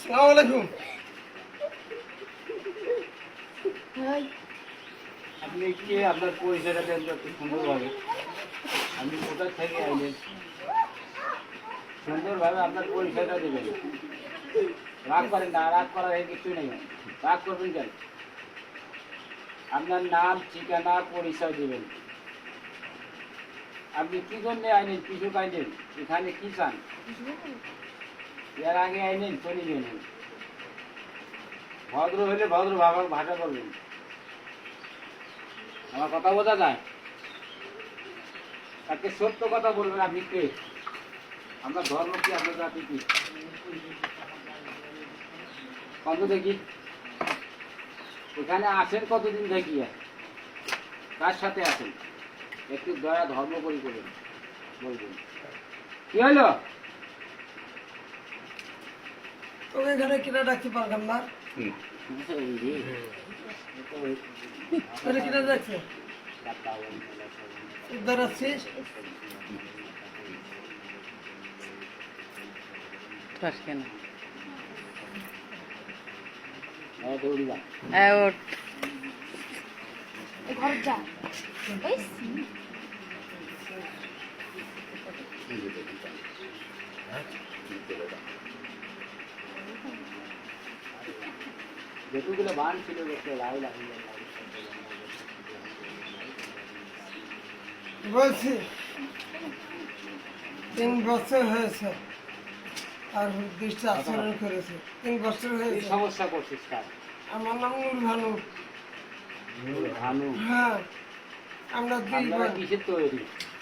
সালাম আলাইকুম। আপনি কে? আপনার পরিচয়টা দেন তো সুন্দরভাবে। আপনি কোথা থেকে আইলেন? সুন্দরভাবে আপনার পরিচয়টা দেবেন। রাগ করেন না রাগ করার কিছুই নেই। রাগ করবেন কেন? আপনার নাম ঠিকানা পরিচয় দেবেন। আপনি কি জন্য আইলেন কিছু আইলেন এখানে কি চান? এর আগে আইলেন চলে গেলেন ভদ্র হলে ভদ্র ভাষা করবেন আমার কথা বোঝা যায়? তাকে সত্য কথা বলবেন আপনি কে? আমরা ধর্ম কি আপনার জাতি কি? কত দেখি? এখানে আসেন কতদিন থেকে কার সাথে আসেন? একটু দয়া ধর্ম করি করবেন বলবেন। কি হলো? তোকে এখানে কিনা ডাকতে পারলাম না। কিনা ডাকছে? উদ্ধার আসছিস কেন? হ্যাঁ দৌড়ি ঘর যা। যেটুকুলো বান ছিল দেখতে লাই লাই বলছি তিন বছর হয়েছে আর দৃষ্টি আচরণ করেছে। তিন বছর হয়েছে। সমস্যা করছিস কার আমার নাম নুর ভানু। ভানু? হ্যাঁ আমরা দুই কিসের তৈরি?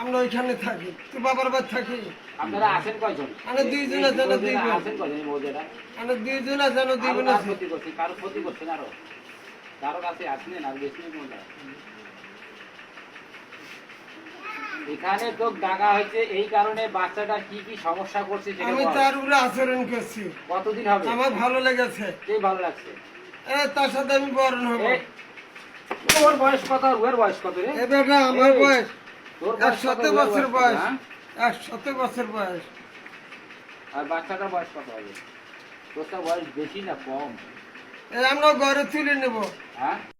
আমরা ওইখানে থাকি তুই বাবার বাড়ি থাকি। আপনারা আসেন কয়জন? আমরা দুইজন আছি, আমরা আসেন কয়জন এই আমরা দুইজন আছে আমরা দুই বোন কারও আছি। ক্ষতি করছি? কারও ক্ষতি করছেন আরও? কারও কাছে আসলেন আর বেশি কোনটা এখানে তো ডাকা হয়েছে এই কারণে বাচ্চাটা কি কি সমস্যা করছে আমি। তার উপরে আচরণ করছি। কতদিন হবে? আমার ভালো লেগেছে। কে ভালো লাগছে? এ তার সাথে আমি বরণ হব। তোর বয়স কত? ওর বয়স কত রে? না আমার বয়স বছর বয়স। হ্যাঁ? বছর বয়স। আর বাচ্চাটার বয়স কত হবে? তোর বয়স বেশি না কম। আমরা ঘরে তুলে নেব। হ্যাঁ?